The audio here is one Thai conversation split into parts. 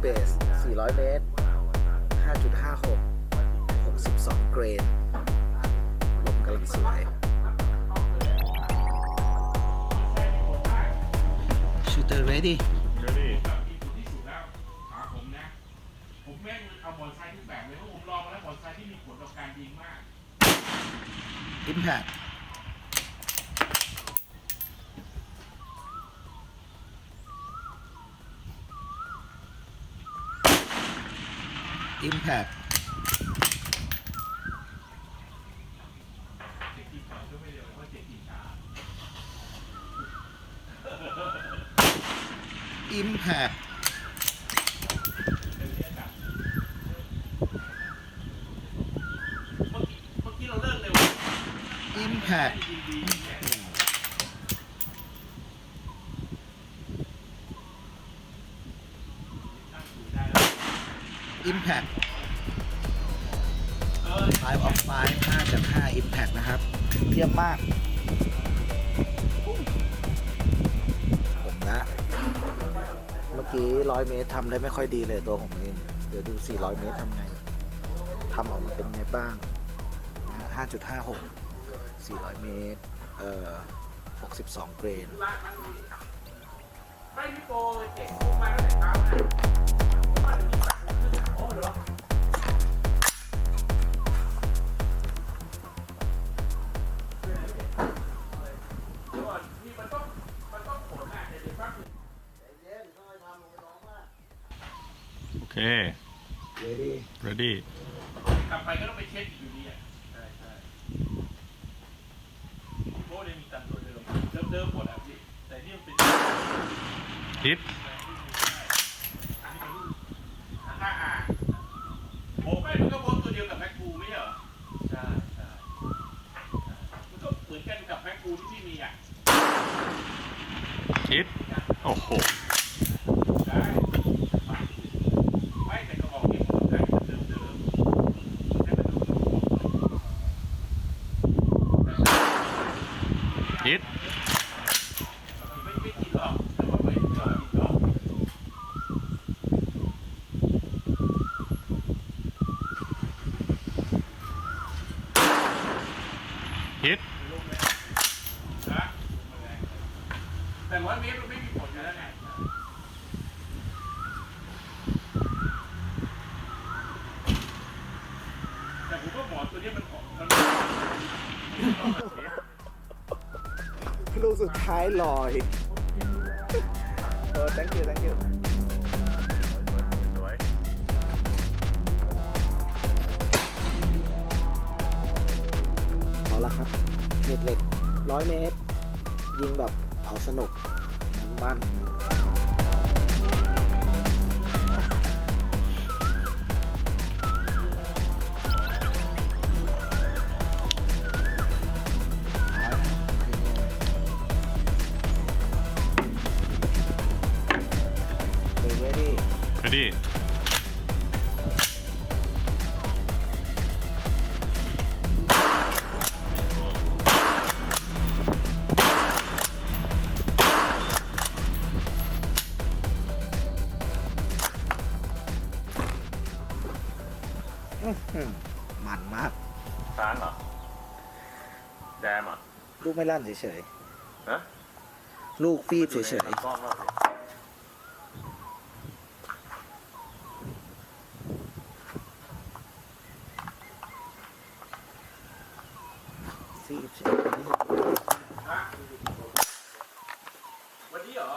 เบส 400 เมตร 5.56 62 เกรน ลมกำลังสวย shooter ready เดี๋ยวดิที่สุดแล้วถามผมนะ ผมแม่งเอาบอลไซด์ทุกแบบเลยเพราะผมลองมาแล้วบอลไซด์ที่มีผลต่อการยิงมาก impact impact เจ็ดทีสองก็ไม่เร็วเพราะเจ็ดทีช้า impact เมื่อกี้เมื่อกี้เราเลิกเร็ว impact ยิงดีเนี่ยตั้งศูนย์ได้แล้ว impact เออ5 of 5 5จาก5 impact นะครับเทียมมาก ผมนะ เมื่อกี้ 100 เมตรทำได้ไม่ค่อยดีเลยตัวผมเอง เดี๋ยวดู 400 เมตรทำไงทำออกมาเป็นไงบ้าง 5.56 400 เมตร เอ่อ 62 เกรนไม่พี่โปเก่งผมมาตั้งแต่เช้า เค ready ready กลับไปก็ต้องไปเช็คอีกอยู่ดีอะใช่ใช่โบ้เนี่ยมีตันตัวเดิมเดิมเดิมหมดอะพี่แต่นี่มันเป็นฮิตอันนี้เป็นรุ่นอ่าอ่าโอ้ไม่มันก็โบนตัวเดียวกับแม็กกูไม่ใช่เหรอ ใช่ใช่มันก็เหมือนกันกับแม็กกูที่พี่มีอะฮิตโอ้โห ได้ไม่แต่กระบอกเก็บของไทยเดิมเดิมให้มันดู ฮิต ไม่ไม่กินหรอกแต่ว่าไม่ไม่กินหรอก ฮิตนะแต่ร้อยเมตรมันไม่มีผลอยู่แล้วไงแต่ผมว่าหมอตัวนี้มันออกมันลูกสุดท้ายลอย เออ thank you thank you เม็ดเหล็กร้อยเมตร ยิงแบบเอาสนุกมัน ready ready มันมากร้านเหรอแจมเหรอลูกไม่ลั่นเฉยฮะๆลูกฟีบเฉยกล้องก็สิๆฟีบเฉยฮะวันนี้เหรอ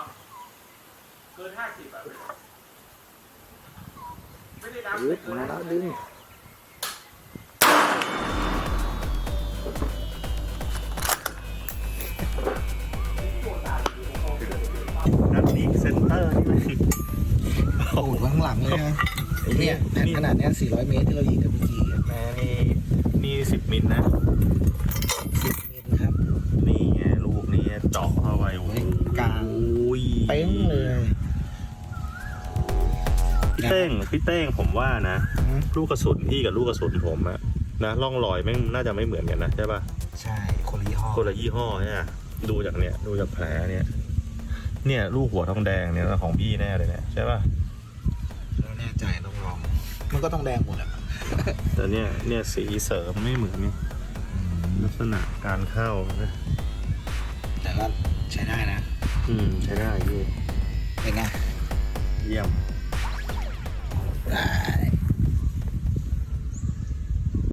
เกินห้าสิบอะ ไม่ได้นับ ๆยึดมาแล้วดึงางหลังเลยนะเนี่ยแผ่นขนาดเนี้ย400 เมตรที่เรายิงกับเมื่อกี้อะแม่นี่นี่สิบมิลนะ 10มิลครับ นี่ไงลูกนี้เจาะเข้าไปโอ้โหกลาง เป้งเลยพี่เต้งพี่เต้งผมว่านะ อืมลูกกระสุนพี่กับลูกกระสุนผมอะนะร่องรอยแม่งน่าจะไม่เหมือนกันนะใช่ป่ะใช่คนละยี่ห้อคนละยี่ห้อเนี่ยดูจากเนี่ยดูจากแผลเนี่ย เนี่ยลูกหัวทองแดงเนี่ยของพี่แน่เลยเนี่ยใช่ป่ะ มันก็ต้องแดงหมดอะแต่เนี่ยเนี่ยสีเสริมไม่เหมือนนี่ลักษณะการเข้านะแต่ก็ใช้ได้นะ อืมใช้ได้พี่เป็นไงเยี่ยมได้